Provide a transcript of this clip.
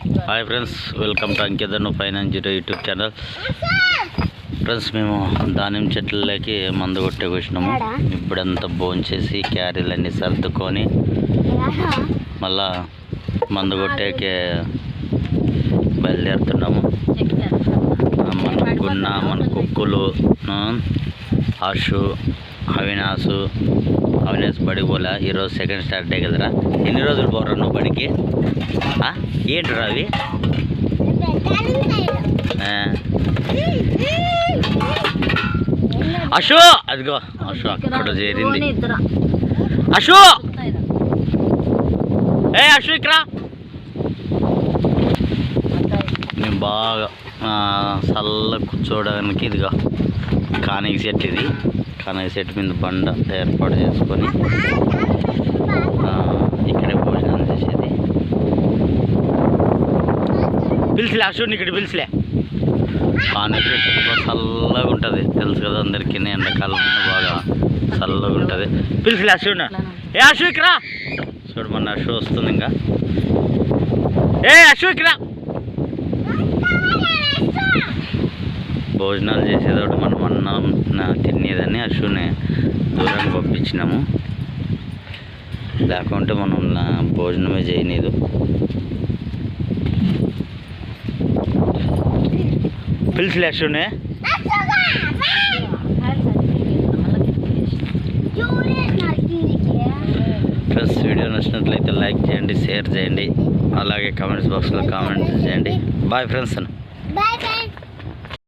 Hi friends welcome to అంకితను finance zero YouTube channel. Friends మేము దానిమ్మ చెట్లలోకి మందు కొట్టే వచ్చినాము. ఇప్పుడంతా భోంచేసి క్యారీలు అన్నీ సర్దుకొని మళ్ళా మందు కొట్టేకే బయలుదేరుతున్నాము. మన గున్న మన కుక్కులు ఆషు అవినాసు అవినాష్ బడికి పోలే. ఈరోజు సెకండ్ స్టార్ట్ డే కదరా? ఎన్ని రోజులు పోరా నువ్వు బడికి? ఏంట్రా అవి? అశో! అదిగో అశో అక్కడ చేరింది. అశో! ఏ అశో ఇక్కడ. మేము బాగా చల్ల కూర్చోవడానికి ఇదిగో కానిక సెట్ ఇది. కానిక సెట్ మీద బండ ఏర్పాటు చేసుకొని. పిలిచిలే అశుని ఇక్కడ పిలిచిలే కూడా చల్లగా ఉంటుంది తెలుసు కదా అందరికీ ఎండాకాలం బాగా చల్లగా ఉంటుంది. పిలిచిలే అశుని ఏ అశు ఇక్కడ? చూడు మన అశు వస్తుంది ఇంకా. ఏ అశు ఇక్కడ? భోజనాలు చేసేటప్పుడు మనం అన్నం తినేదని అశుని దూరంగా పంపించినాము. లేకుంటే మనం భోజనమే చేయనీదు. పిలిచిలే అశుని ఫ్రెండ్స్ వీడియో నచ్చినట్లయితే లైక్ చేయండి షేర్ చేయండి. అలాగే కామెంట్స్ బాక్స్లో కామెంట్ చేయండి. Bye friends